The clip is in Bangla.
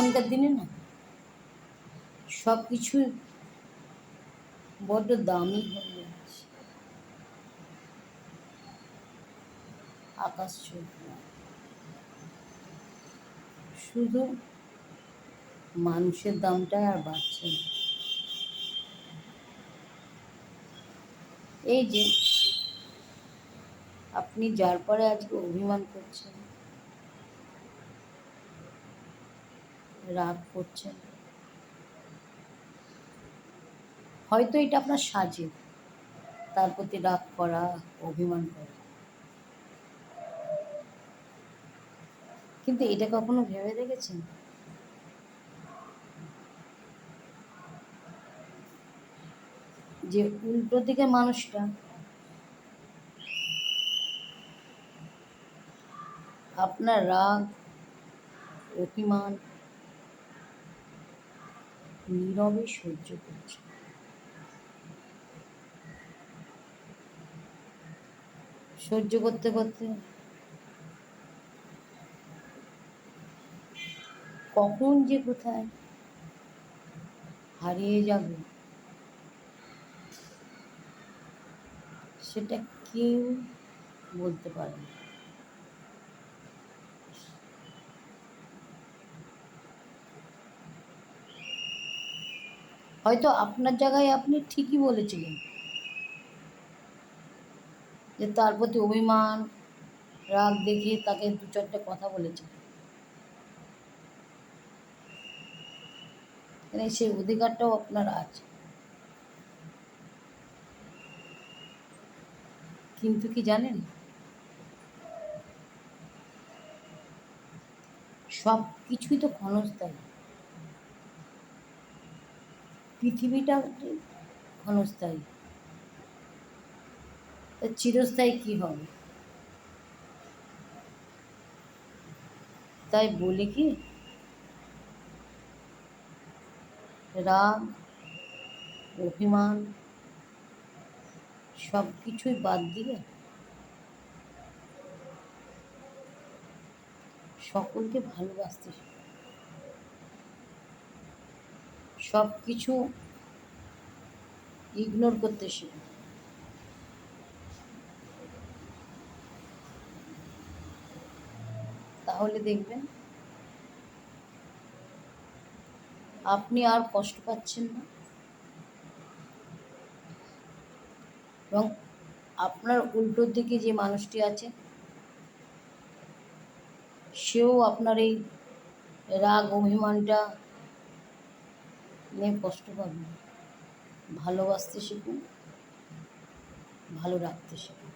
এখনকার দিনে না, সব কিছু বড্ড দামি হয়ে যাচ্ছে। আকাশ শুধু মানুষের দামটাই আর বাড়ছে না। এই যে, আপনি যার পরে আজকে অভিমান করছেন রাগ করছেন হয়তো এটা আপনার সাজে তার প্রতি রাগ করা, অভিমান করা। কিন্তু এটা কখনো ভেবে দেখেছেন? যে উল্টো দিকে মানুষটা আপনার রাগ, অভিমান নীরবে সহ্য করছে সহ্য করতে করতে? কখন যে কোথায়? হারিয়ে যাবে। সেটা কেউ বলতে পারে না। হয়তো আপনার জায়গায় আপনি ঠিকই বলেছিলেন। যে তার প্রতি অভিমান, রাগ দেখিয়ে তাকে দু চারটে কথা বলেছিলেন। মানে সেই অধিকারটাও আপনার আছে। কিন্তু কি জানেন? সব কিছুই তো ক্ষণস্থায়ী। পৃথিবীটা ক্ষণস্থায়ী। চিরস্থায়ী কি হবে? তাই বলি কি, রাগ, অভিমান সব কিছুই বাদ দিয়ে সকলকে ভালোবাসতে সব কিছু ইগনোর করতে শেখো। তাহলে দেখবেন, আপনি আর কষ্ট পাচ্ছেন না। এবং আপনার উল্টো দিকে যে মানুষটি আছে, সেও আপনার এই রাগ, অভিমানটা নিয়ে কষ্ট পাবে ভালোবাসতে শিখুন ভালো রাখতে শিখুন।